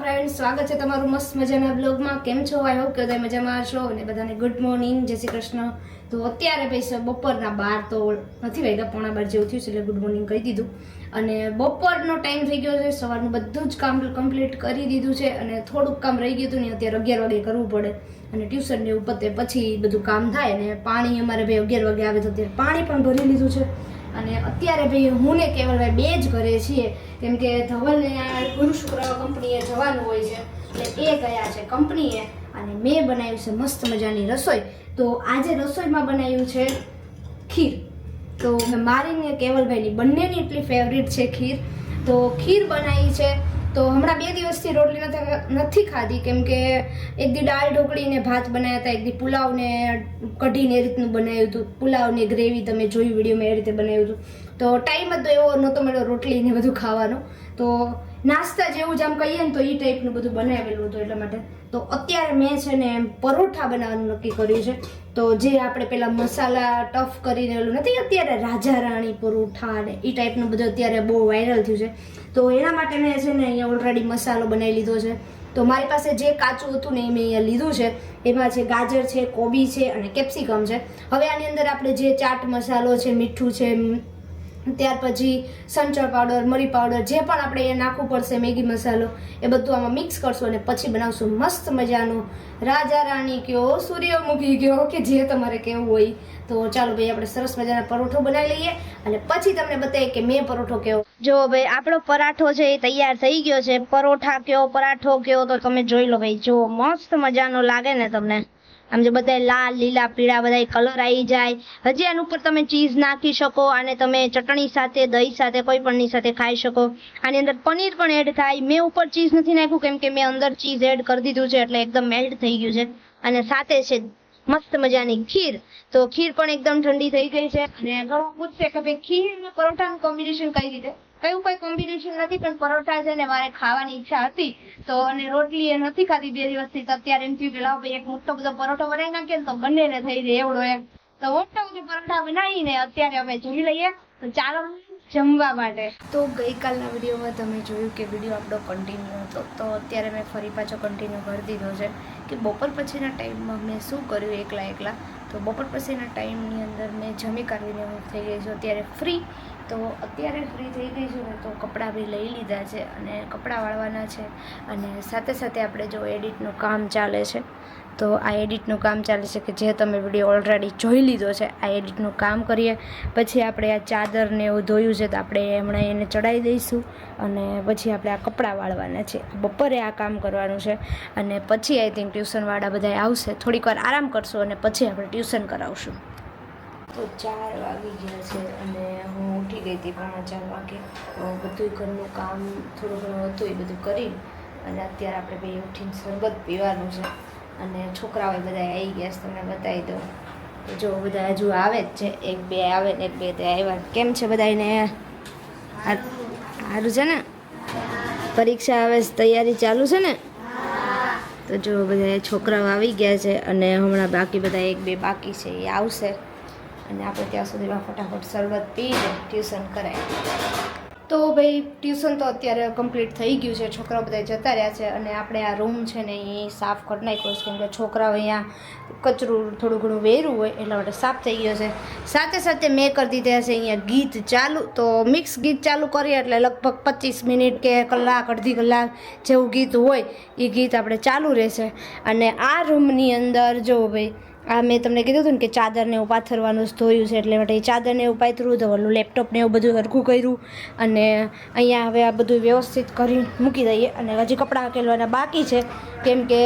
Friend સ્વાગત છે તમારું મસ્ત મજાના બ્લોગમાં કેમ છો? આઈ હોપ કે બધા મજામાં છો અને બધાને ગુડ મોર્નિંગ જય શ્રી કૃષ્ણ. તો અત્યારે ભાઈ બપોરના બાર તો નથી વાગ્યા, પોણા બાર જેવું થયું છે એટલે ગુડ મોર્નિંગ કહી દીધું. અને બપોરનો ટાઈમ થઈ ગયો છે, સવારનું બધું જ કામ કમ્પ્લીટ કરી દીધું છે અને થોડુંક કામ રહી ગયું હતું ને અત્યારે અગિયાર વાગે કરવું પડે. અને ટ્યુશન ને એવું પછી બધું કામ થાય અને પાણી અમારે ભાઈ અગિયાર વાગે આવે તો અત્યારે પાણી પણ ભરી લીધું છે. અને અત્યારે ભાઈ હું ને કેવલભાઈ બે જ ઘરે છીએ. કેમ કે ધવલને ગુરુ શુક્ર કંપનીએ જવાનું હોય છે. એટલે એ ગયા છે કંપનીએ અને મેં બનાવ્યું છે મસ્ત મજાની રસોઈ. તો આજે રસોઈમાં બનાવ્યું છે ખીર. તો મારી ને કેવલભાઈની બંનેની એટલી ફેવરિટ છે ખીર. તો ખીર બનાવી છે તો હમણાં બે દિવસથી રોટલી નથી ખાધી. કેમ કે એક દી દાળ ઢોકળી ને ભાત બનાવ્યા હતા, એક દી પુલાવ ને કઢીને એ રીતનું બનાવ્યું હતું. પુલાવ ને ગ્રેવી તમે જોયું વિડીયોમાં એ રીતે બનાવ્યું હતું. તો ટાઈમ જ તો એવો નહોતો મળ્યો રોટલી ને બધું ખાવાનો. તો નાસ્તા જેવું જ આમ કહીએ ને તો એ ટાઈપનું બધું બનાવેલું હતું એટલા માટે. તો અત્યારે મેં છે ને એમ પરોઠા બનાવવાનું નક્કી કર્યું છે. તો જે આપણે પેલા મસાલા ટફ કરીને ઓલું નથી, અત્યારે રાજા રાણી પરોઠા ને એ ટાઈપનું બધું અત્યારે બહુ વાયરલ થયું છે. તો એના માટે મેં છે ને અહીંયા ઓલરેડી મસાલો બનાવી લીધો છે. તો મારી પાસે જે કાચું હતું ને એ મેં અહીંયા લીધું છે. એમાં છે ગાજર છે, કોબી છે અને કેપ્સિકમ છે. હવે આની અંદર આપણે જે ચાટ મસાલો છે, મીઠું છે ત્યાર પછી સંચળ પાવડર મરી પાવડર જે પણ આપણે એ નાખવું પડશે, મેગી મસાલો, એ બધું આમાં મિક્સ કરશું અને પછી બનાવશું મસ્ત મજાનું. રાજા રાણી કયો, સૂર્યમુખી કયો, કે જે તમારે કેવું હોય. તો ચાલો ભાઈ, આપણે સરસ મજાના પરોઠો બનાવી લઈએ અને પછી તમને બતાવીએ કે મેં પરોઠો કેવો જો ભાઈ, આપણો પરાઠો છે એ તૈયાર થઈ ગયો છે. પરોઠા કયો, પરાઠો કયો, તો તમે જોઈ લો ભાઈ, જો મસ્ત મજાનો લાગે ને તમને. આમ જો બધા લાલ, લીલા, પીળા બધા કલર આવી જાય. હજી આના ઉપર તમે ચીઝ નાખી શકો અને તમે ચટણી સાથે, દહીં સાથે, કોઈ પણની સાથે ખાઈ શકો. આની અંદર પનીર પણ એડ થાય. મેં ઉપર ચીઝ નથી નાખ્યું, કેમ કે મેં અંદર ચીઝ એડ કરી દીધું છે, એટલે એકદમ મેલ્ટ થઈ ગયું છે. અને સાથે છે મસ્ત મજાની ખીર. તો ખીર પણ એકદમ ઠંડી થઈ ગઈ છે. અને ઘણો પૂછશે કે ભાઈ ખીર અને પરોઠાનું કોમ્બિનેશન કઈ રીતે? કયું કોઈ કોમ્બિનેશન નથી, પણ પરોઠા છે ને મારે ખાવાની ઈચ્છા હતી. તો અને રોટલી એ નથી ખાધી બે દિવસથી, તો અત્યારે એમ થયું કે લાવ ભાઈ, એક મોટો બધો પરોઠો બનાવી નાખીએ તો બંનેને થઈ જાય એવડો એક તો મોટો બધો પરોઠા બનાવીને અત્યારે અમે જોઈ લઈએ. તો ચાલો જમવા માટે. તો ગઈકાલના વિડીયોમાં તમે જોયું કે વીડિયો આપણો કન્ટિન્યુ હતો. તો અત્યારે મેં ફરી પાછો કન્ટિન્યુ કરી દીધો છે કે બપોર પછીના ટાઈમમાં મેં શું કર્યું એકલા એકલા? તો બપોર પછીના ટાઈમની અંદર મેં જમી કાઢીને હું થઈ ગઈ છું. અત્યારે ફ્રી તો અત્યારે ફ્રી થઈ ગઈ છું ને તો કપડાં બી લઈ લીધા છે અને કપડાં વાળવાના છે. અને સાથે સાથે આપણે જો એડિટનું કામ ચાલે છે, તો આ એડિટનું કામ ચાલે છે કે જે તમે વીડિયો ઓલરેડી જોઈ લીધો છે, આ એડિટનું કામ કરીએ. પછી આપણે આ ચાદરને એવું ધોયું છે તો આપણે હમણાં એને ચડાવી દઈશું અને પછી આપણે આ કપડાં વાળવાના છે. બપોરે આ કામ કરવાનું છે અને પછી આઈ થિંક ટ્યુશનવાળા બધા આવશે. થોડીક વાર આરામ કરશું અને પછી આપણે ટ્યુશન કરાવશું. તો ચાર વાગી ગયા છે અને હું ઉઠી ગઈ હતી પોણા ચાર વાગે. બધું ઘરનું કામ થોડું ઘણું હતું એ બધું કરી અને અત્યારે આપણે બે ઉઠીને શરબત પીવાનું છે. અને છોકરાઓ બધા આવી ગયા છે, તમને બતાવી દઉં. જો બધા હજુ આવે જ છે, એક બે આવે ને એક બે તે આવ્યા કેમ છે બધાને સારું છે ને? પરીક્ષા આવે તૈયારી ચાલુ છે ને? તો જો બધા છોકરાઓ આવી ગયા છે અને હમણાં બાકી બધા એક બે બાકી છે, એ આવશે. અને આપણે ત્યાં સુધીમાં ફટાફટ શરબત પીને ટ્યુશન કરાય. તો ભાઈ, ટ્યુશન તો અત્યારે કમ્પ્લીટ થઈ ગયું છે. છોકરાઓ બધા જતા રહ્યા છે અને આપણે આ રૂમ છે ને એ સાફ કરી નાખ્યો છે. કેમકે છોકરાઓ અહીંયા કચરું થોડું ઘણું વેરું હોય એટલા માટે સાફ થઈ ગયો છે. સાથે સાથે મેં કરી દીધા છે અહીંયા ગીત ચાલુ. તો મિક્સ ગીત ચાલુ કરીએ એટલે લગભગ પચીસ મિનિટ કે કલાક, અડધી કલાક જેવું ગીત હોય, એ ગીત આપણે ચાલુ રહેશે. અને આ રૂમની અંદર જો ભાઈ આ મેં તમને કીધું હતું ને કે ચાદરને એવું પાથરવાનું ધોયું છે એટલે માટે એ ચાદરને એવું પાથરું તો ઓલું લેપટોપને એવું બધું હરખું કર્યું. અને અહીંયા હવે આ બધું વ્યવસ્થિત કરી મૂકી દઈએ. અને હજી કપડાં હકેલવાના બાકી છે. કેમ કે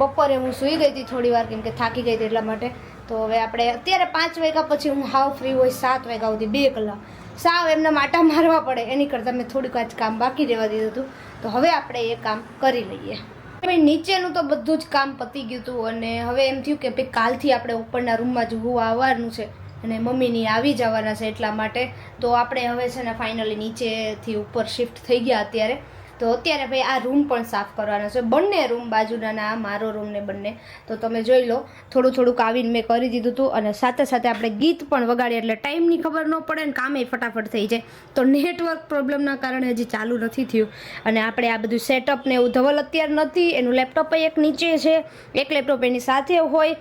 બપોરે હું સૂઈ ગઈ હતી થોડી વાર, કેમ કે થાકી ગઈ હતી એટલા માટે. તો હવે આપણે અત્યારે પાંચ વાગ્યા પછી હું હાવ ફ્રી હોય સાત વાગ્યા સુધી બે કલાક. સાવ એમને માટા મારવા પડે. એની કરતાં મેં થોડુંક આજ કામ બાકી રહેવા દીધું હતું. તો હવે આપણે એ કામ કરી લઈએ. નીચેનું તો બધું જ કામ પતી ગયું હતું અને હવે એમ થયું કે ભાઈ કાલથી આપણે ઉપરના રૂમમાં જ હોવા આવવાનું છે અને મમ્મીની આવી જવાના છે એટલા માટે. તો આપણે હવે છે ને ફાઇનલી નીચેથી ઉપર શિફ્ટ થઈ ગયા અત્યારે. તો અત્યારે ભાઈ આ રૂમ પણ સાફ કરવાનો છે. બંને રૂમ બાજુના મારો રૂમ ને બંને. તો તમે જોઈ લો, થોડું થોડુંક આવીને મેં કરી દીધું હતું અને સાથે સાથે આપણે ગીત પણ વગાડીએ એટલે ટાઈમની ખબર ન પડે ને કામે ફટાફટ થઈ જાય. તો નેટવર્ક પ્રોબ્લેમના કારણે હજી ચાલુ નથી થયું. અને આપણે આ બધું સેટઅપ ને એવું ધવલ અત્યારે નથી. એનું લેપટોપ એક નીચે છે. એક લેપટોપ એની સાથે હોય.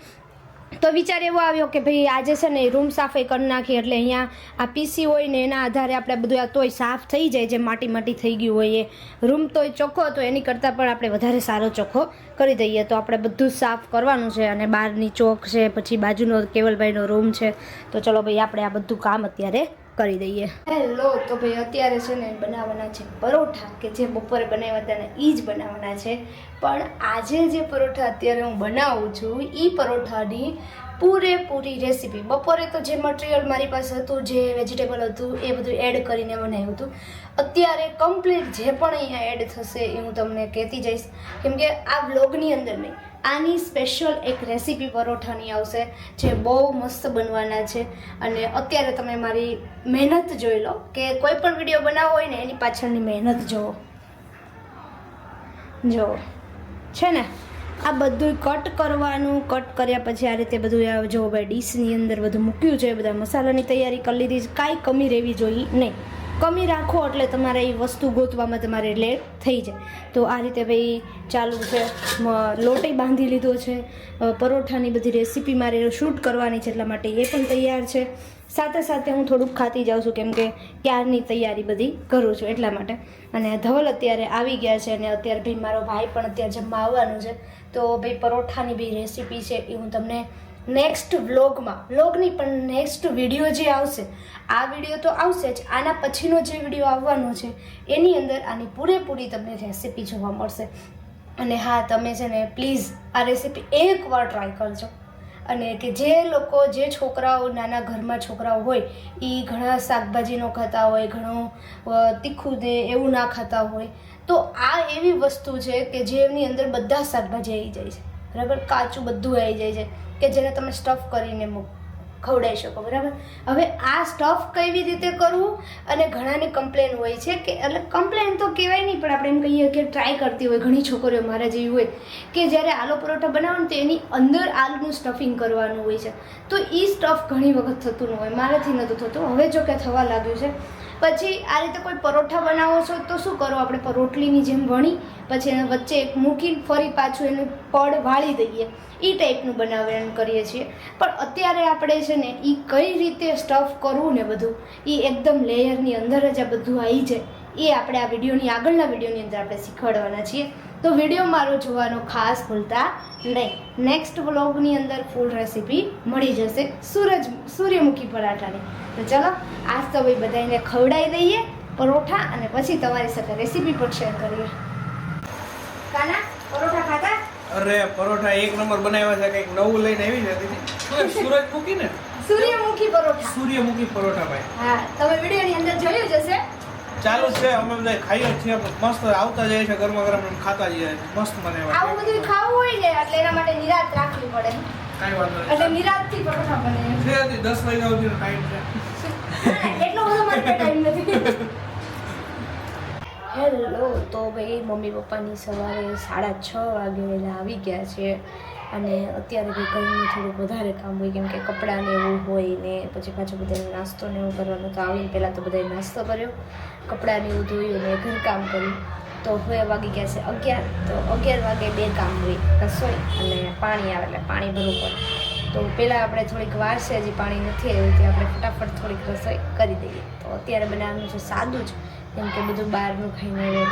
તો વિચાર એવો આવ્યો કે ભાઈ આજે છે ને રૂમ સાફાઈ કરી નાખી એટલે અહીંયા આ પીસી હોય ને એના આધારે આપણે બધું આ તોય સાફ થઈ જાય, જે માટી માટી થઈ ગયું હોય એ. રૂમ તોય ચોખ્ખો હતો, એની કરતાં પણ આપણે વધારે સારો ચોખ્ખો કરી દઈએ. તો આપણે બધું સાફ કરવાનું છે અને બહારની ચોક છે, પછી બાજુનો કેવલભાઈનો રૂમ છે. તો ચલો ભાઈ આપણે આ બધું કામ અત્યારે કરી દઈએ. હેલો તો ભાઈ અત્યારે છે ને બનાવવાના છે પરોઠા, કે જે બપોરે બનાવ્યા હતા ને એ જ બનાવવાના છે. પણ આજે જે પરોઠા અત્યારે હું બનાવું છું એ પરોઠાની પૂરેપૂરી રેસીપી. બપોરે તો જે મટીરિયલ મારી પાસે હતું, જે વેજીટેબલ હતું, એ બધું એડ કરીને બનાવ્યું હતું. અત્યારે કમ્પ્લીટ જે પણ અહીંયા એડ થશે એ હું તમને કહેતી જઈશ. કેમ કે આ બ્લોગની અંદર નહીં. આની સ્પેશિયલ એક રેસીપી પરોઠાની આવશે, જે બહુ મસ્ત બનવાના છે. અને અત્યારે તમે મારી મહેનત જોઈ લો, કે કોઈ પણ વીડિયો બનાવો હોય ને, એની પાછળની મહેનત જુઓ જુઓ છે ને? આ બધું કટ કરવાનું કટ કર્યા પછી આ રીતે બધું જો ભાઈ ડીશની અંદર બધું મૂક્યું છે, બધા મસાલાની તૈયારી કરી લીધી કાંઈ કમી રહેવી જોઈએ નહીં. કમી રાખો એટલે તમારે એ વસ્તુ ગોતવામાં તમારે લેટ થઈ જાય. તો આ રીતે ભાઈ ચાલુ છે. લોટે બાંધી લીધો છે. પરોઠાની બધી રેસીપી મારે શૂટ કરવાની છે એટલા માટે એ પણ તૈયાર છે. સાથે સાથે હું થોડુંક ખાતી જાઉં છું કેમ કે ક્યારની તૈયારી બધી કરું છું એટલા માટે. અને ધવલ અત્યારે આવી ગયા છે અને અત્યારે ભાઈ મારો ભાઈ પણ અત્યારે જમવા આવવાનું છે. તો ભાઈ પરોઠાની બી રેસીપી છે એ હું તમને નેક્સ્ટ વ્લોગમાં વ્લોગ નહીં પણ નેક્સ્ટ વીડિયો જે આવશે, આ વીડિયો તો આવશે જ, આના પછીનો જે વીડિયો આવવાનો છે, એની અંદર આની પૂરેપૂરી તમને રેસીપી જોવા મળશે. અને હા, તમે છે ને પ્લીઝ આ રેસીપી એકવાર ટ્રાય કરજો. અને કે જે લોકો, જે છોકરાઓ, નાના ઘરમાં છોકરાઓ હોય એ ઘણા શાકભાજી ન ખાતા હોય, ઘણું તીખું દે એવું ના ખાતા હોય, તો આ એવી વસ્તુ છે કે જેની અંદર બધા શાકભાજી આવી જાય છે. બરાબર? કાચું બધું આવી જાય છે. કે જેને તમે સ્ટફ કરીને ખવડાવી શકો, બરાબર? હવે આ સ્ટફ કેવી રીતે કરવું? અને ઘણાની કમ્પ્લેન હોય છે કે, એટલે કમ્પ્લેન તો કહેવાય નહીં, પણ આપણે એમ કહીએ કે ટ્રાય કરતી હોય, ઘણી છોકરીઓ મારા જેવી હોય, કે જ્યારે આલુ પરોઠા બનાવો ને તો એની અંદર આલુનું સ્ટફિંગ કરવાનું હોય છે. તો એ સ્ટફ ઘણી વખત થતું ન હોય, મારાથી નહોતું થતું. હવે જો કે થવા લાગ્યું છે પછી આ રીતે કોઈ પરોઠા બનાવો છો, તો શું કરો? આપણે રોટલીની જેમ વણી, પછી એના વચ્ચે એક મૂકીને ફરી પાછું એનું પડ વાળી દઈએ. એ ટાઈપનું બનાવવાનું કરીએ છીએ. પણ અત્યારે આપણે છે ને એ કઈ રીતે સ્ટફ કરવું ને બધું એ એકદમ લેયરની અંદર જ આ બધું આવી જાય. એ આપણે આ વિડીયોની આગળના વિડીયોની અંદર આપણે શીખવાડવાના છીએ. તો વીડિયો મારો જોવાનો ખાસ ભૂલતા નહીં. નેક્સ્ટ વ્લોગની અંદર ફૂલ રેસીપી મળી જશે સૂરજ સૂર્યમુખી પરાઠાની. તો ચલો આજ તો ભાઈ બધાને ખવડાવી દઈએ પરોઠા અને પછી તમારી સાથે રેસીપી પણ શેર કરીએ. કાના પરોઠા ખાતા અરે પરોઠા એક નંબર બનાવ્યા છે કંઈક નવું લઈને આવી છે સૂરજમુખી ને? સૂર્યમુખી પરોઠા. સૂર્યમુખી પરોઠા ભાઈ. હા તમે વિડીયોની અંદર જોયું જ હશે. ચાલુ છે. અમે બધા ખાઈએ છીએ. મસ્ત આવતા જાય છે ગરમા ગરમ ખાતા જઈએ મસ્ત મને આવું બધું ખાવું હોય ને એટલે એના માટે નિરાત રાખવી પડે. કાંઈ વાંધો એટલે નહીં નિરાતથી પરોઠા બને છે હજી દસ વાગ્યા સુધીનો ટાઈમ છે. એટલો બધો મારે ટાઈમ નથી. હેલો તો ભાઈ મમ્મી પપ્પાની સવારે સાડા છ વાગે વહેલા આવી ગયા છે. અને અત્યારે બી ઘરનું થોડુંક વધારે કામ હોય, કેમ કે કપડાને એવું હોય ને પછી પાછું બધાને નાસ્તો ને એવું કરવાનું. તો આવીને પહેલાં તો બધાએ નાસ્તો કર્યો કપડાને એવું ધોયું ને ઘરકામ કર્યું. તો હવે વાગી ગયા છે અગિયાર, તો અગિયાર વાગે બે કામ હોય, રસોઈ અને પાણી આવે, એટલે પાણી ભરવું પડે. તો પહેલાં આપણે થોડીક વાર છે, હજી પાણી નથી આવ્યું, તે આપણે ફટાફટ થોડીક રસોઈ કરી દઈએ. તો અત્યારે બનાવવાનું છે સાદું જ, કેમ કે બધું બહારનું ખાઈને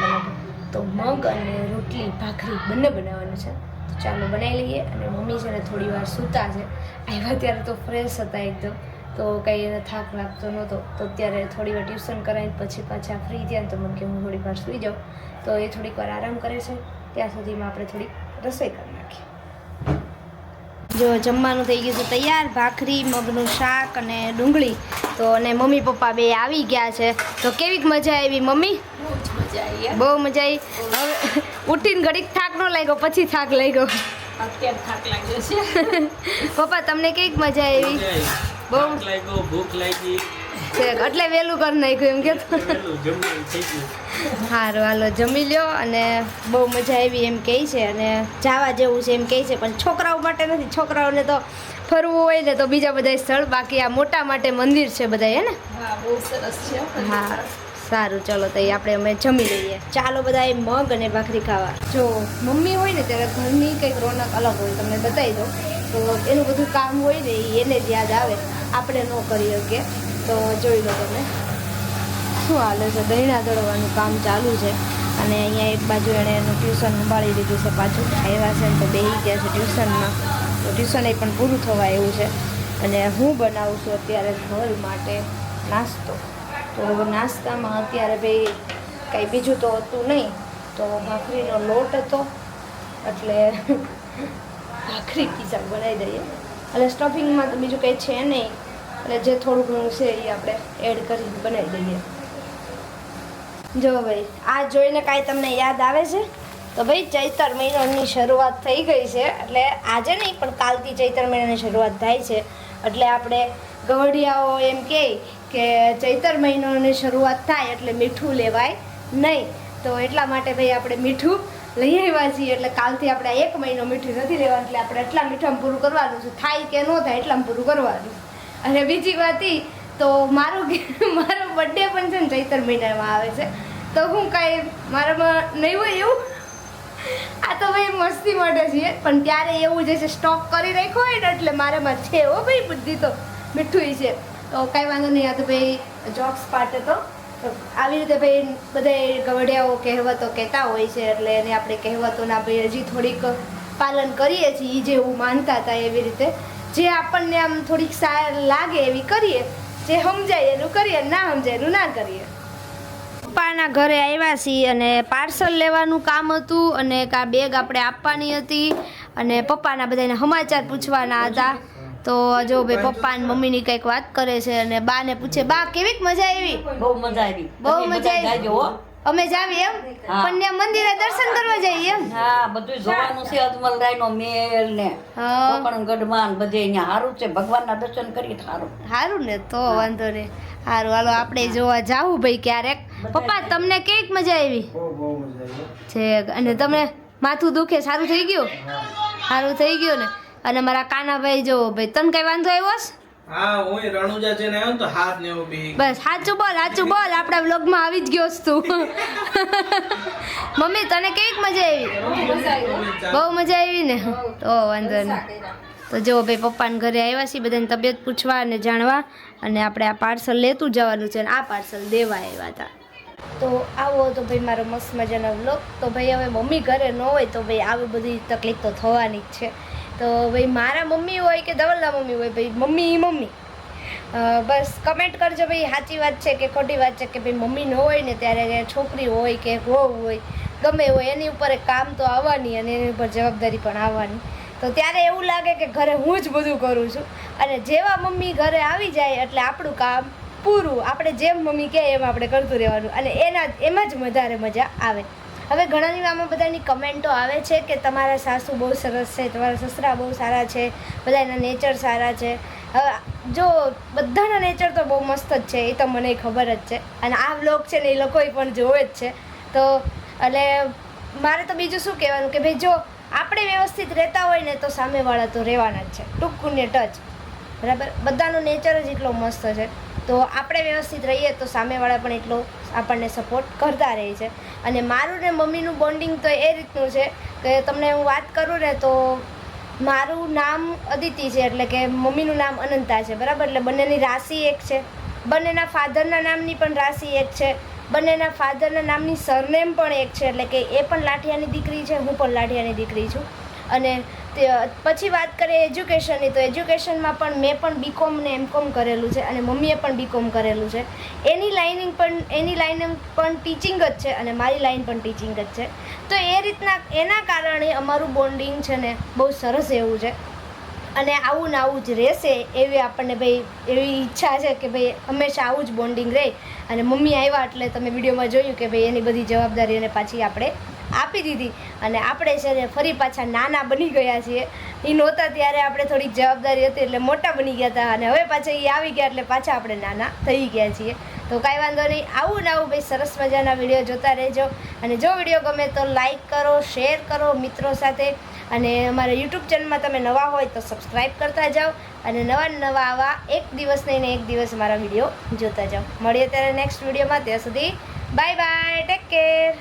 તો મગ અને રોટલી, ભાખરી બંને બનાવવાનું છે. તો ચાલો બનાવી લઈએ અને મમ્મી છે ને થોડી વાર સૂતા છે. આવ્યા ત્યારે તો ફ્રેશ હતા એકદમ. તો કંઈ એને થાક લાગતો નહોતો. તો અત્યારે થોડી વાર ટ્યુશન કરાવીને પછી પાછા ફ્રી થયા તો મને કે હું થોડીક વાર સૂઈ જાઉં. તો એ થોડીક વાર આરામ કરે છે. ત્યાં સુધીમાં આપણે થોડીક રસોઈ કરી નાખીએ. જો જમવાનું થઈ ગયું છે તૈયાર. ભાખરી, મગનું શાક અને ડુંગળી. તો અને મમ્મી પપ્પા બે આવી ગયા છે. તો કેવીક મજા આવી મમ્મી? બહુ મજા આવી. હવે ઉઠીને ઘડીક થાક ન લાગ્યો પછી થાક લાગ્યો. અત્યારે થાક લાગ્યો છે. પપ્પા તમને કેવીક મજા આવી? બહુ ભૂખ લાગી. એટલે વહેલું કરી નાખ્યું એમ કે સારું હાલો જમી લ્યો અને બહુ મજા આવી એમ કહે છે અને જાવા જેવું છે એમ કહે છે પણ છોકરાઓ માટે નથી. છોકરાઓને તો ફરવું હોય ને તો બીજા બધા સ્થળ બાકી આ મોટા માટે મંદિર છે બધા હે ને? હા સારું ચલો તો આપણે અમે જમી લઈએ. ચાલો બધા એ મગ અને ભાખરી ખાવા. જો મમ્મી હોય ને ત્યારે ઘરની કંઈક રોનક અલગ હોય તમને બતાવી દો તો એનું બધું કામ હોય ને એને જ યાદ આવે. આપણે ન કરી શકીએ. તો જોઈ લો તમે. શું હાલે છે? દહીણા દળવાનું કામ ચાલુ છે. અને અહીંયા એક બાજુ એણે એનું ટ્યુશન સંભાળી લીધું છે પાછું. આવ્યા છે ને તો બે ગયા છે ટ્યુશનમાં. તો ટ્યુશન એ પણ પૂરું થવા એવું છે. અને હું બનાવું છું અત્યારે ઘર માટે નાસ્તો. તો નાસ્તામાં અત્યારે ભાઈ કંઈ બીજું તો હતું નહીં. તો ભાખરીનો લોટ હતો. એટલે ભાખરી પીઝા બનાવી દઈએ. એટલે સ્ટફિંગમાં તો બીજું કંઈ છે નહીં. એટલે જે થોડું ઘણું છે એ આપણે એડ કરીને બનાવી દઈએ. જો ભાઈ, આ જોઈને કાંઈ તમને યાદ આવે છે? તો ભાઈ ચૈતર મહિનાની શરૂઆત થઈ ગઈ છે, એટલે આજે નહીં, પણ કાલથી ચૈતર મહિનાની શરૂઆત થાય છે. એટલે આપણે ગવડિયાઓ એમ કહે કે ચૈતર મહિનાની શરૂઆત થાય એટલે મીઠું લેવાય નહીં. તો એટલા માટે ભાઈ આપણે મીઠું લઈ આવ્યા છીએ, એટલે કાલથી આપણે એક મહિનો મીઠું નથી લેવાનું, એટલે આપણે એટલા મીઠામાં પૂરું કરવાનું છે. થાય કે ન થાય એટલામાં પૂરું કરવાનું અને બીજી વાત ઈ, તો મારો મારો બર્થડે પણ છે ને ચૈતર મહિનામાં આવે છે. તો હું કાંઈ મારામાં નહીં હોય એવું? આ તો ભાઈ મસ્તી માટે છીએ, પણ ત્યારે એવું જે છે સ્ટોક કરી રાખ્યો હોય ને એટલે મારામાં છે હો ભાઈ બુદ્ધિ તો મીઠું છે. તો કાંઈ વાંધો નહીં, આ તો ભાઈ જોક્સ પાર્ટ હતો. આવી રીતે ભાઈ બધા ગવડિયાઓ કહેવતો કહેતા હોય છે, એટલે એને આપણે કહેવતોના ભાઈ હજી થોડીક પાલન કરીએ છીએ જે એવું માનતા હતા એવી રીતે. જે આપણને આમ થોડીક સાર લાગે એવી કરીએ. જે સમજાય એનું કરીએ, ના સમજાય એનું ના કરીએ. પપ્પાના ઘરે આવ્યા છીએ અને પાર્સલ લેવાનું કામ હતું અને કા બેગ આપણે આપવાની હતી અને પપ્પાના બધાને સમાચાર પૂછવાના હતા. તો જો ભાઈ પપ્પા અને મમ્મીની કંઈક વાત કરે છે અને બાને પૂછે બા કેવી મજા આવી? બહુ મજા આવી. બહુ મજા આવી. અમે જાવી એમ. પણ ત્યાં મંદિરે દર્શન કરવા જઈએ એમ? હા બધું જોવાનું છે અજમલરાય નો મેલ ને. હા. કોકણગઢમાં બધે અહીંયા સારું છે. ભગવાનના દર્શન કરીએ સારું સારું ને તો વાંધો નહીં. સારું હાલો આપણે જોવા જાવું ભાઈ ક્યારેક. પપ્પા તમને કેવીક મજા આવી? બહુ બહુ મજા આવી છે અને તમને માથું દુખે સારું થઈ ગયું? સારું થઈ ગયું ને? અને મારા કાનાભાઈ જોવો ભાઈ તને કઈ વાંધો આવ્યો બસ સાચું બોલ સાચું બોલ આપણા વ્લોગમાં આવી જ ગયો તું મમ્મી તને કેવીક મજા આવી? બહુ મજા આવી. ને? તો વાંધો નહીં. તો જો ભાઈ, પપ્પાને ઘરે આવ્યા છીએ, બધાની તબિયત પૂછવા અને જાણવા અને આપણે આ પાર્સલ લેતું જવાનું છે અને આ પાર્સલ દેવા આવ્યા હતા. તો આવો તો ભાઈ મારો મસ્ત મજાનો વ્લોગ તો ભાઈ, હવે મમ્મી ઘરે ન હોય તો ભાઈ આવી બધી તકલીફ તો થવાની જ છે. તો ભાઈ, મારા મમ્મી હોય કે ધવલના મમ્મી હોય, ભાઈ મમ્મી મમ્મી. બસ કમેન્ટ કરજો ભાઈ, સાચી વાત છે કે ખોટી વાત છે કે ભાઈ મમ્મી ન હોય ને ત્યારે છોકરી હોય કે વહુ હોય, ગમે હોય, એની ઉપર કામ તો આવવાની અને એની ઉપર જવાબદારી પણ આવવાની. તો ત્યારે એવું લાગે કે ઘરે હું જ બધું કરું છું. અને જેવા મમ્મી ઘરે આવી જાય એટલે આપણું કામ પૂરું. આપણે જેમ મમ્મી કહે એમ આપણે કરતું રહેવાનું. અને એના એમાં જ વધારે મજા આવે. હવે ઘણાની આમાં બધાની કમેન્ટો આવે છે કે તમારા સાસુ બહુ સરસ છે, તમારા સસરા બહુ સારા છે, બધાના નેચર સારા છે. હવે જો બધાના નેચર તો બહુ મસ્ત જ છે, એ તો મને ખબર જ છે. અને આ વ્લોગ છે ને એ લોકોએ પણ જોવે જ છે. તો એટલે મારે તો બીજું શું કહેવાનું કે ભાઈ જો આપણે વ્યવસ્થિત રહેતા હોય ને તો સામેવાળા તો રહેવાના જ છે. ટૂંકું ને ટચ. બરાબર? બધાનો નેચર જ એટલો મસ્ત છે. તો આપણે વ્યવસ્થિત રહીએ તો સામેવાળા પણ એટલો આપણને સપોર્ટ કરતા રહે છે. અને મારું ને મમ્મીનું બોન્ડિંગ તો એ રીતનું છે કે તમને હું વાત કરું ને તો મારું નામ અદિતિ છે એટલે કે મમ્મીનું નામ અનંતા છે. બરાબર? એટલે બંનેની રાશિ એક છે. બંનેના ફાધરના નામની પણ રાશિ એક છે. બંનેના ફાધરના નામની સરનેમ પણ એક છે, એટલે કે એ પણ લાઠિયાની દીકરી છે, હું પણ લાઠિયાની દીકરી છું. અને પછી વાત કરીએ એજ્યુકેશનની, તો એજ્યુકેશનમાં પણ મેં પણ બીકોમ ને એમકોમ કરેલું છે અને મમ્મીએ પણ બીકોમ કરેલું છે. એની લાઇનિંગ પણ, એની લાઇન પણ ટીચિંગ જ છે અને મારી લાઇન પણ ટીચિંગ જ છે. તો એ રીતના, એના કારણે અમારું બોન્ડિંગ છે ને બહુ સરસ એવું છે. અને આવું ને આવું જ રહેશે એવી આપણને ભાઈ એવી ઈચ્છા છે કે ભાઈ હંમેશા આવું જ બોન્ડિંગ રહે. અને મમ્મી આવ્યા એટલે તમે વિડીયોમાં જોયું કે ભાઈ એની બધી જવાબદારી એને પાછી આપણે આપી દીધી. અને આપણે છે ને ફરી પાછા નાના બની ગયા છીએ. એ નહોતા ત્યારે આપણે થોડીક જવાબદારી હતી એટલે મોટા બની ગયા હતા. અને હવે પાછા એ આવી ગયા એટલે પાછા આપણે નાના થઈ ગયા છીએ. તો કાંઈ વાંધો નહીં. આવું ને આવું ભાઈ સરસ મજાના વીડિયો જોતા રહેજો. અને જો વીડિયો ગમે તો લાઈક કરો, શેર કરો મિત્રો સાથે. અને અમારા યુટ્યુબ ચેનલમાં તમે નવા હોય તો સબસ્ક્રાઈબ કરતા જાઓ અને નવા નવા આવા એક દિવસ નહીં એક દિવસ મારા વીડિયો જોતા જાઓ. મળીએ ત્યારે નેક્સ્ટ વિડીયોમાં ત્યાં સુધી બાય બાય ટેક કેર